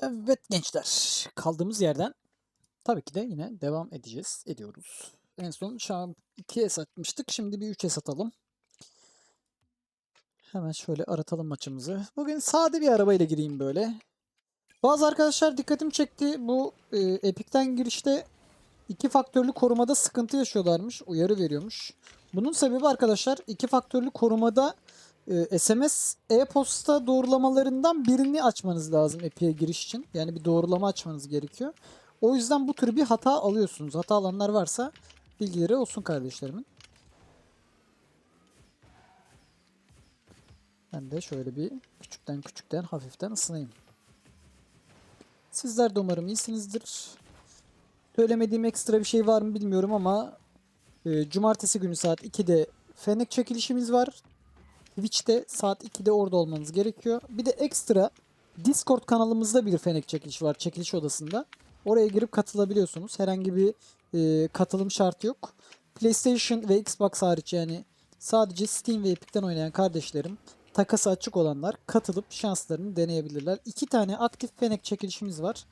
Evet gençler, kaldığımız yerden tabii ki de yine devam edeceğiz, ediyoruz. En son şam 2S atmıştık, şimdi bir 3S atalım. Hemen şöyle aratalım maçımızı. Bugün sade bir arabayla gireyim böyle. Bazı arkadaşlar dikkatimi çekti. Bu e, Epic'ten girişte iki faktörlü korumada sıkıntı yaşıyorlarmış. Uyarı veriyormuş. Bunun sebebi arkadaşlar iki faktörlü korumada e, SMS e-posta doğrulamalarından birini açmanız lazım Epic'e giriş için. Yani bir doğrulama açmanız gerekiyor. O yüzden bu tür bir hata alıyorsunuz. Hata alanlar varsa bilgileri olsun kardeşlerimin. Ben de şöyle bir küçükten küçükten hafiften ısınayım. Sizler de umarım iyisinizdir. Söylemediğim ekstra bir şey var mı bilmiyorum ama e, cumartesi günü saat 2'de Fenek çekilişimiz var. Twitch'te saat 2'de orada olmanız gerekiyor. Bir de ekstra Discord kanalımızda bir Fenek çekiliş var çekiliş odasında. Oraya girip katılabiliyorsunuz. Herhangi bir e, katılım şartı yok. PlayStation ve Xbox hariç yani sadece Steam ve Epic'ten oynayan kardeşlerim takası açık olanlar katılıp şanslarını deneyebilirler. İki tane aktif Fenek çekilişimiz var.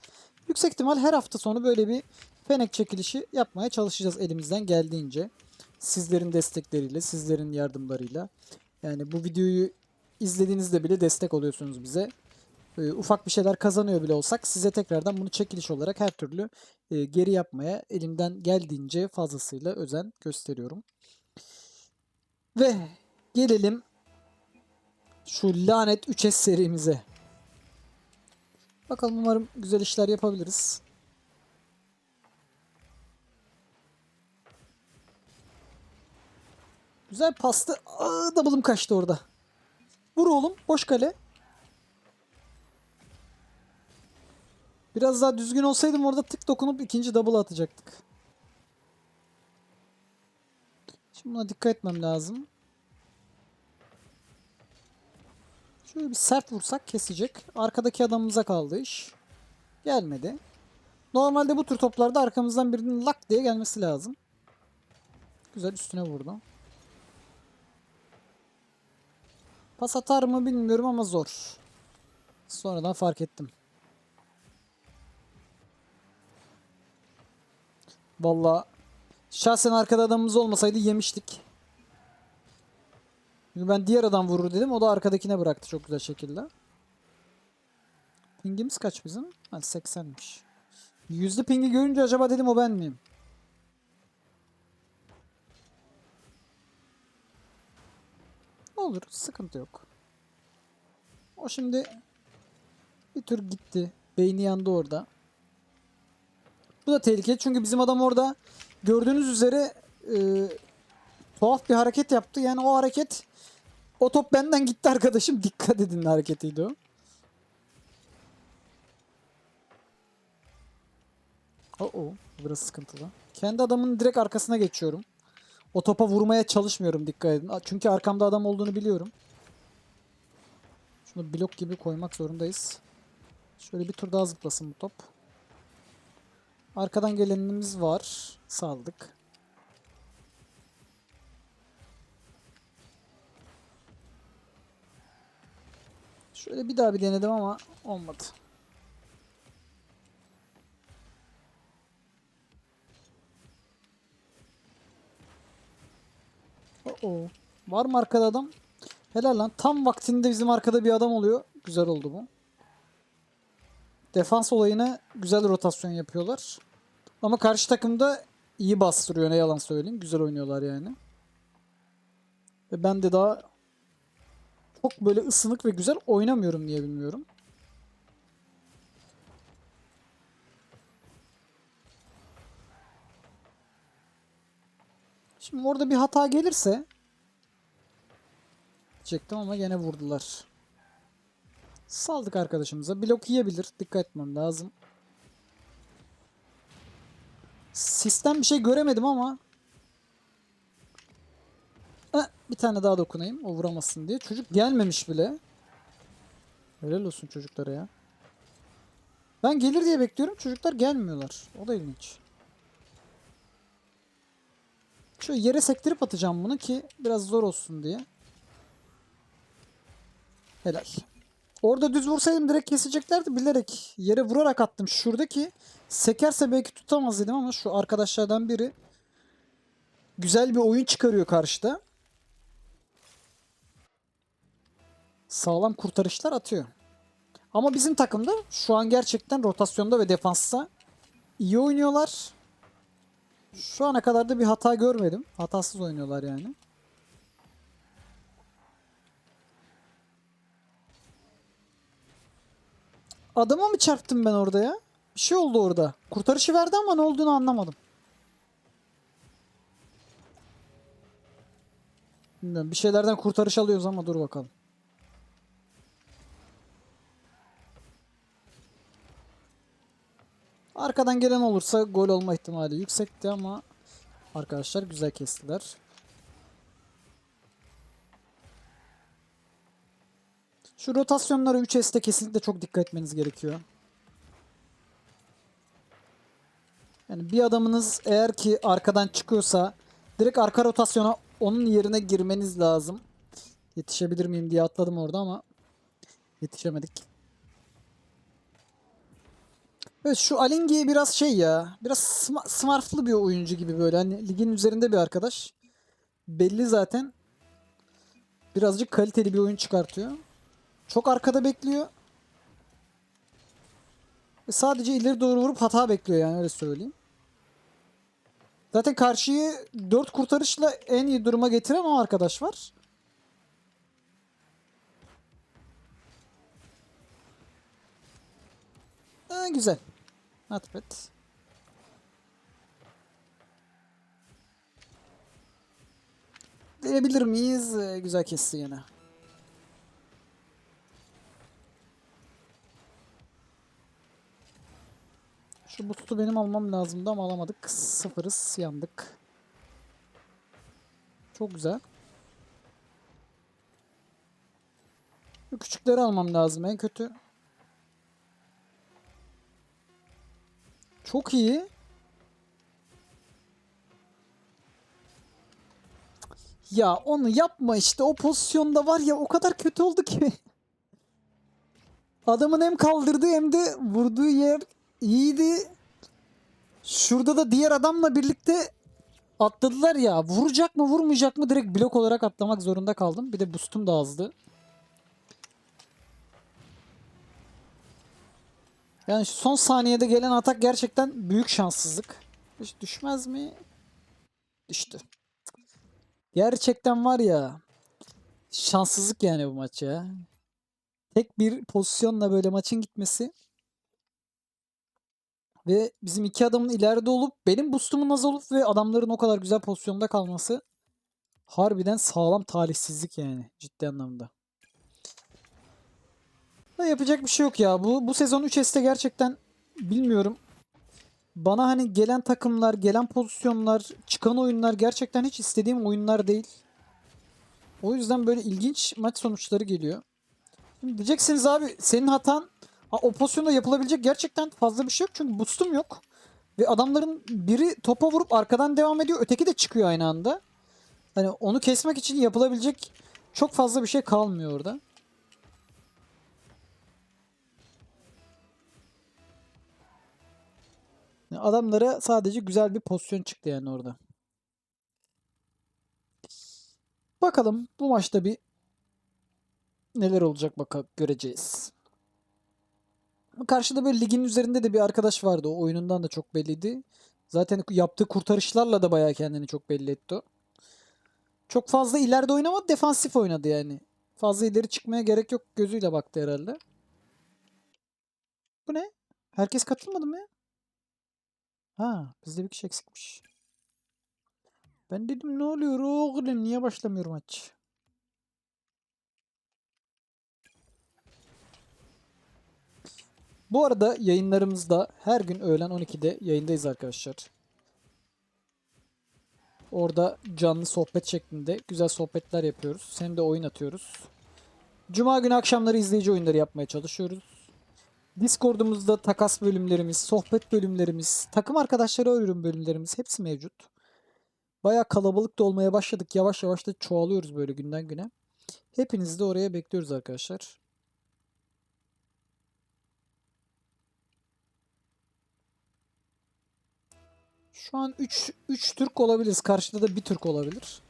Yüksek ihtimal her hafta sonu böyle bir Fenek çekilişi yapmaya çalışacağız elimizden geldiğince. Sizlerin destekleriyle, sizlerin yardımlarıyla. Yani bu videoyu izlediğinizde bile destek oluyorsunuz bize. Ee, ufak bir şeyler kazanıyor bile olsak size tekrardan bunu çekiliş olarak her türlü e, geri yapmaya elimden geldiğince fazlasıyla özen gösteriyorum. Ve gelelim şu lanet 3S serimize. Bakalım umarım güzel işler yapabiliriz. Güzel pastı. Aa, double'ım kaçtı orada. Vur oğlum. Boş kale. Biraz daha düzgün olsaydım orada tık dokunup ikinci double atacaktık. Şimdi buna dikkat etmem lazım. Şöyle bir sert vursak kesecek. Arkadaki adamımıza kaldı iş. Gelmedi. Normalde bu tür toplarda arkamızdan birinin lak diye gelmesi lazım. Güzel üstüne vurdu. Pas atar mı bilmiyorum ama zor. Sonradan fark ettim. Vallahi şahsen arkada adamımız olmasaydı yemiştik. Çünkü ben diğer adam vurur dedim. O da arkadakine bıraktı çok güzel şekilde. Pingimiz kaç bizim? Ha 80'miş. Yüzde pingi görünce acaba dedim o ben miyim? Olur. Sıkıntı yok. O şimdi bir tür gitti. Beyni yandı orada. Bu da tehlikeli çünkü bizim adam orada gördüğünüz üzere e, tuhaf bir hareket yaptı. Yani o hareket o top benden gitti arkadaşım. Dikkat edin hareketiydi o. Oo, biraz sıkıntılı. Kendi adamın direkt arkasına geçiyorum. O topa vurmaya çalışmıyorum dikkat edin. Çünkü arkamda adam olduğunu biliyorum. Şunu blok gibi koymak zorundayız. Şöyle bir tur daha zıplasın bu top. Arkadan gelenimiz var. Saldık. Şöyle bir daha bir denedim ama olmadı. Oo. Var mı arkada adam? Helal lan. Tam vaktinde bizim arkada bir adam oluyor. Güzel oldu bu. Defans olayına güzel rotasyon yapıyorlar. Ama karşı takımda iyi bastırıyor ne yalan söyleyeyim. Güzel oynuyorlar yani. Ve ben de daha çok böyle ısınık ve güzel oynamıyorum diye bilmiyorum. Şimdi orada bir hata gelirse çektim ama gene vurdular. Saldık arkadaşımıza. Blok yiyebilir. Dikkat etmem lazım. Sistem bir şey göremedim ama Heh, bir tane daha dokunayım. O vuramasın diye. Çocuk gelmemiş bile. Helal olsun çocuklara ya. Ben gelir diye bekliyorum. Çocuklar gelmiyorlar. O da ilginç. Şöyle yere sektirip atacağım bunu ki biraz zor olsun diye. Helal. Orada düz vursaydım direkt keseceklerdi. Bilerek yere vurarak attım. Şuradaki sekerse belki tutamaz dedim ama şu arkadaşlardan biri güzel bir oyun çıkarıyor karşıda. Sağlam kurtarışlar atıyor. Ama bizim takımda şu an gerçekten rotasyonda ve defansta iyi oynuyorlar. Şu ana kadar da bir hata görmedim. Hatasız oynuyorlar yani. Adama mı çarptım ben orada ya? Bir şey oldu orada. Kurtarışı verdi ama ne olduğunu anlamadım. Bir şeylerden kurtarış alıyoruz ama dur bakalım. Arkadan gelen olursa gol olma ihtimali yüksekti ama arkadaşlar güzel kestiler. Şu rotasyonlara 3S'te kesinlikle çok dikkat etmeniz gerekiyor. Yani bir adamınız eğer ki arkadan çıkıyorsa direkt arka rotasyona onun yerine girmeniz lazım. Yetişebilir miyim diye atladım orada ama yetişemedik. Evet şu Alingi biraz şey ya. Biraz sma- smartlı bir oyuncu gibi böyle. Hani ligin üzerinde bir arkadaş. Belli zaten. Birazcık kaliteli bir oyun çıkartıyor. Çok arkada bekliyor. Ve sadece ileri doğru vurup hata bekliyor yani öyle söyleyeyim. Zaten karşıyı 4 kurtarışla en iyi duruma getiren o arkadaş var. Ha, güzel. Not bad. Diyebilir miyiz? Ee, Güzel kesti yine. Şu boost'u benim almam lazımdı ama alamadık. Sıfırız. Yandık. Çok güzel. Şu küçükleri almam lazım en kötü. Çok iyi. Ya onu yapma işte o pozisyonda var ya o kadar kötü oldu ki. Adamın hem kaldırdığı hem de vurduğu yer iyiydi. Şurada da diğer adamla birlikte atladılar ya. Vuracak mı vurmayacak mı direkt blok olarak atlamak zorunda kaldım. Bir de boostum da azdı. Yani son saniyede gelen atak gerçekten büyük şanssızlık. Hiç düşmez mi? Düştü. Gerçekten var ya şanssızlık yani bu maç ya. Tek bir pozisyonla böyle maçın gitmesi ve bizim iki adamın ileride olup benim boostumun az olup ve adamların o kadar güzel pozisyonda kalması harbiden sağlam talihsizlik yani ciddi anlamda. Da yapacak bir şey yok ya. Bu bu sezon 3S'te gerçekten bilmiyorum. Bana hani gelen takımlar, gelen pozisyonlar, çıkan oyunlar gerçekten hiç istediğim oyunlar değil. O yüzden böyle ilginç maç sonuçları geliyor. Şimdi diyeceksiniz abi senin hatan ha, o pozisyonda yapılabilecek gerçekten fazla bir şey yok. Çünkü boostum yok. Ve adamların biri topa vurup arkadan devam ediyor. Öteki de çıkıyor aynı anda. Hani onu kesmek için yapılabilecek çok fazla bir şey kalmıyor orada. Adamlara sadece güzel bir pozisyon çıktı yani orada. Bakalım bu maçta bir neler olacak bakalım göreceğiz. Karşıda böyle ligin üzerinde de bir arkadaş vardı. O oyunundan da çok belliydi. Zaten yaptığı kurtarışlarla da bayağı kendini çok belli etti. Çok fazla ileride oynamadı. Defansif oynadı yani. Fazla ileri çıkmaya gerek yok gözüyle baktı herhalde. Bu ne? Herkes katılmadı mı ya? Ha, bizde bir kişi eksikmiş. Ben dedim ne oluyor oğlum niye başlamıyor maç? Bu arada yayınlarımızda her gün öğlen 12'de yayındayız arkadaşlar. Orada canlı sohbet şeklinde güzel sohbetler yapıyoruz. Hem de oyun atıyoruz. Cuma günü akşamları izleyici oyunları yapmaya çalışıyoruz. Discord'umuzda takas bölümlerimiz, sohbet bölümlerimiz, takım arkadaşları örüm bölümlerimiz hepsi mevcut. Baya kalabalık da olmaya başladık. Yavaş yavaş da çoğalıyoruz böyle günden güne. Hepinizi de oraya bekliyoruz arkadaşlar. Şu an 3 3 Türk olabiliriz. Karşıda da bir Türk olabilir.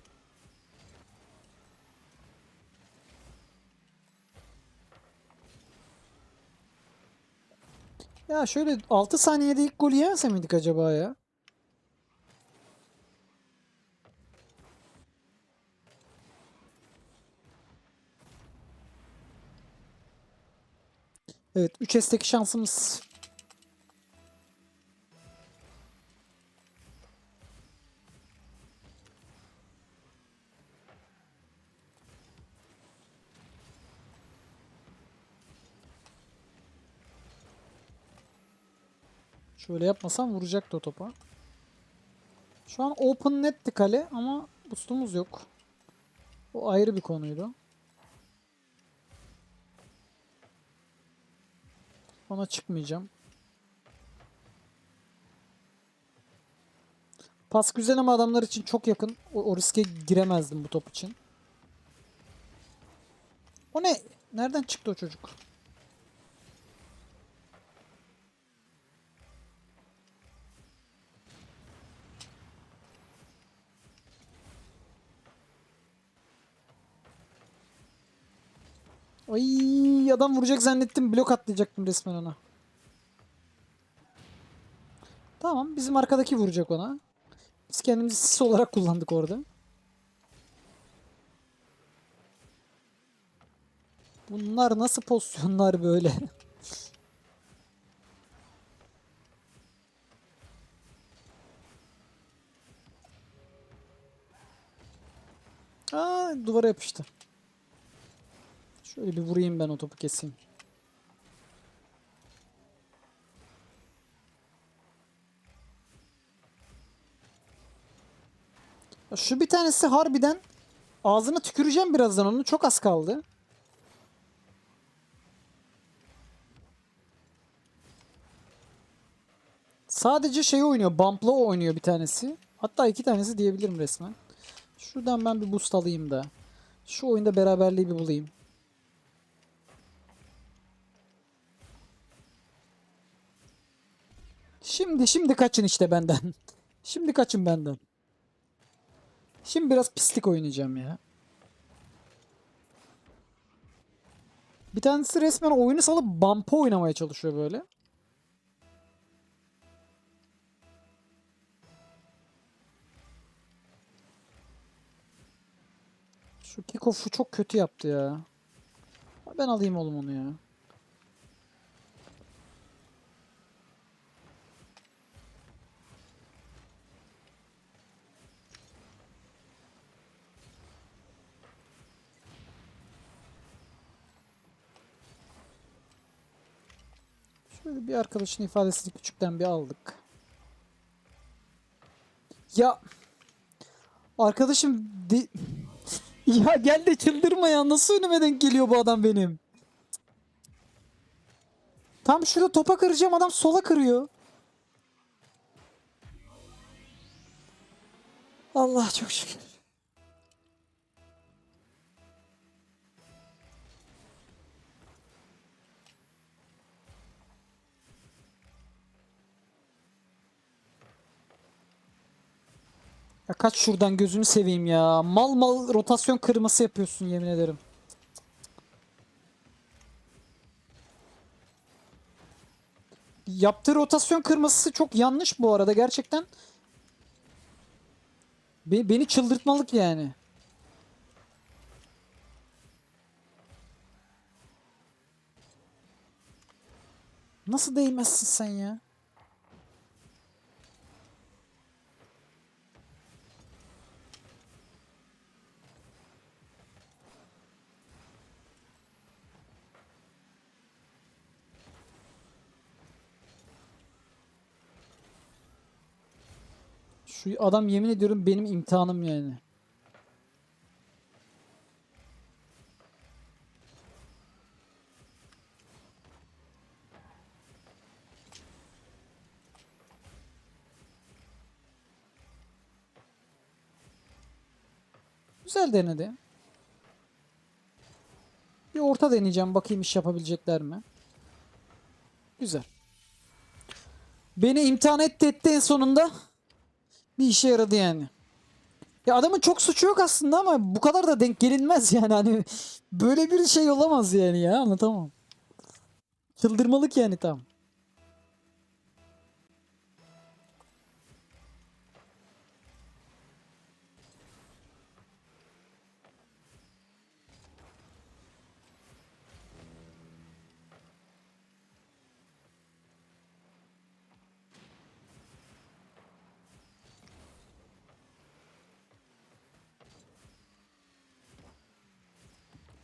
Ya şöyle 6 saniyede ilk golü yemese miydik acaba ya? Evet 3S'teki şansımız Şöyle yapmasam vuracaktı o topa. Şu an open netti kale ama boostumuz yok. O ayrı bir konuydu. Ona çıkmayacağım. Pas güzel ama adamlar için çok yakın. O, o riske giremezdim bu top için. O ne? Nereden çıktı o çocuk? Ay adam vuracak zannettim. Blok atlayacaktım resmen ona. Tamam bizim arkadaki vuracak ona. Biz kendimizi sis olarak kullandık orada. Bunlar nasıl pozisyonlar böyle? Aa duvara yapıştı. Şöyle bir vurayım ben o topu keseyim. Şu bir tanesi harbiden ağzına tüküreceğim birazdan onu. Çok az kaldı. Sadece şey oynuyor. Bump'la oynuyor bir tanesi. Hatta iki tanesi diyebilirim resmen. Şuradan ben bir boost alayım da. Şu oyunda beraberliği bir bulayım. Şimdi şimdi kaçın işte benden. Şimdi kaçın benden. Şimdi biraz pislik oynayacağım ya. Bir tanesi resmen oyunu salıp bumpa oynamaya çalışıyor böyle. Şu kickoff'u çok kötü yaptı ya. Ben alayım oğlum onu ya. Şöyle bir arkadaşın ifadesini küçükten bir aldık. Ya arkadaşım de- ya gel de çıldırma ya nasıl önüme denk geliyor bu adam benim. Tam şurada topa kıracağım adam sola kırıyor. Allah çok şükür. Kaç şuradan gözünü seveyim ya. Mal mal rotasyon kırması yapıyorsun yemin ederim. Yaptığı rotasyon kırması çok yanlış bu arada gerçekten. Be- beni çıldırtmalık yani. Nasıl değmezsin sen ya? Şu adam yemin ediyorum benim imtihanım yani. Güzel denedi. Bir orta deneyeceğim bakayım iş yapabilecekler mi? Güzel. Beni imtihan etti etti en sonunda. Bir işe yaradı yani. Ya adamın çok suçu yok aslında ama bu kadar da denk gelinmez yani hani böyle bir şey olamaz yani ya anlatamam. Çıldırmalık yani tam.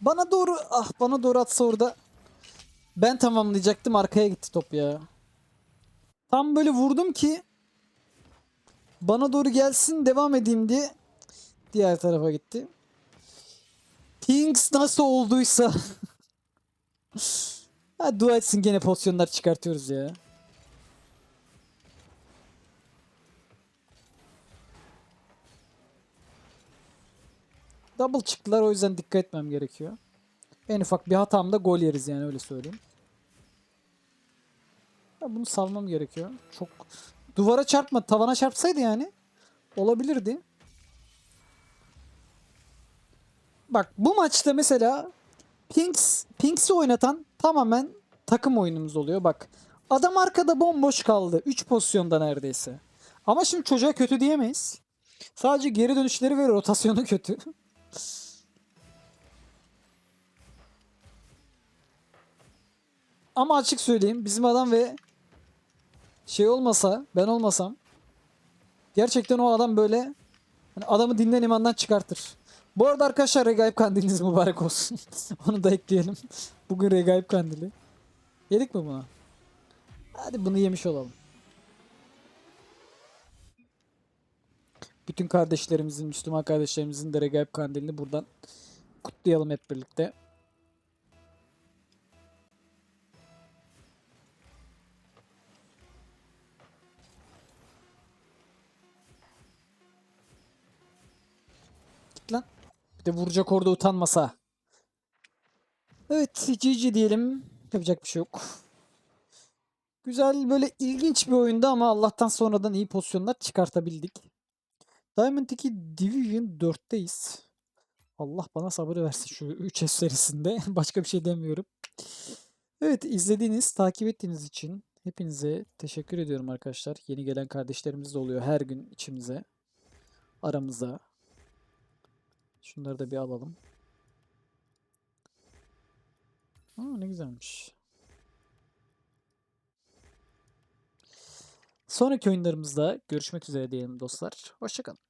Bana doğru ah bana doğru atsa orada ben tamamlayacaktım arkaya gitti top ya. Tam böyle vurdum ki bana doğru gelsin devam edeyim diye diğer tarafa gitti. Kings nasıl olduysa ha, dua etsin gene pozisyonlar çıkartıyoruz ya. Double çıktılar o yüzden dikkat etmem gerekiyor. En ufak bir hatamda gol yeriz yani öyle söyleyeyim. Ya bunu salmam gerekiyor. Çok duvara çarpma, tavana çarpsaydı yani olabilirdi. Bak bu maçta mesela Pinks Pinks'i oynatan tamamen takım oyunumuz oluyor. Bak adam arkada bomboş kaldı. 3 pozisyonda neredeyse. Ama şimdi çocuğa kötü diyemeyiz. Sadece geri dönüşleri ve rotasyonu kötü. Ama açık söyleyeyim bizim adam ve şey olmasa ben olmasam gerçekten o adam böyle hani adamı dinden imandan çıkartır. Bu arada arkadaşlar Regaip Kandiliniz mübarek olsun. Onu da ekleyelim. Bugün Regaip Kandili. Yedik mi bunu? Hadi bunu yemiş olalım. Bütün kardeşlerimizin, Müslüman kardeşlerimizin de Regaip Kandilini buradan kutlayalım hep birlikte. Git lan. Bir de vuracak orada utanmasa. Evet GG diyelim. Yapacak bir şey yok. Güzel böyle ilginç bir oyundu ama Allah'tan sonradan iyi pozisyonlar çıkartabildik. Diamond 2 Division 4'teyiz. Allah bana sabır versin şu 3 serisinde. Başka bir şey demiyorum. Evet izlediğiniz, takip ettiğiniz için hepinize teşekkür ediyorum arkadaşlar. Yeni gelen kardeşlerimiz de oluyor her gün içimize. Aramıza. Şunları da bir alalım. Aa, ne güzelmiş. Sonraki oyunlarımızda görüşmek üzere diyelim dostlar. Hoşçakalın.